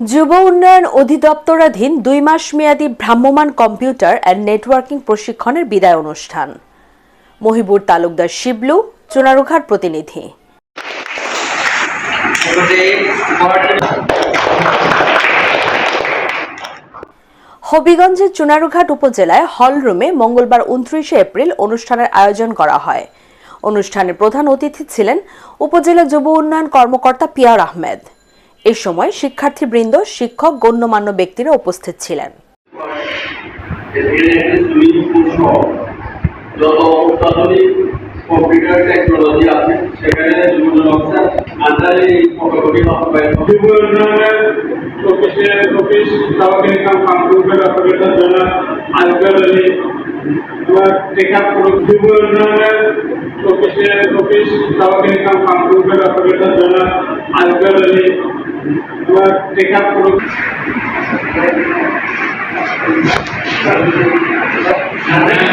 যুব উন্নয়ন অধিদপ্তরাধীন দুই মাস মেয়াদী ভ্রাম্যমাণ কম্পিউটার অ্যান্ড নেটওয়ার্কিং প্রশিক্ষণের বিদায় অনুষ্ঠান। মহিবুর তালুকদার শিবলু, চুনারুঘাট প্রতিনিধি। হবিগঞ্জের চুনারুঘাট উপজেলায় হলরুমে মঙ্গলবার উনত্রিশে এপ্রিল অনুষ্ঠানের আয়োজন করা হয়। অনুষ্ঠানে প্রধান অতিথি ছিলেন উপজেলা যুব উন্নয়ন কর্মকর্তা পিয়ার আহমেদ। এ সময় শিক্ষার্থীবৃন্দ, শিক্ষক, গণ্যমান্য ব্যক্তিরা উপস্থিত ছিলেন। বাস্তবায়ন হবে। যুব উন্নয়নের অফিসের অফিস সহকারী কাম কম্পিউটার অপারেটর জন্য আজকাল আমার টেকআপ করুক যুব উন্নয়নের অফিসের অফিস সহকারী কাম কম্পিউটার অপারেটর জন্য আজকাল আমার টেকআপ করুক সাথে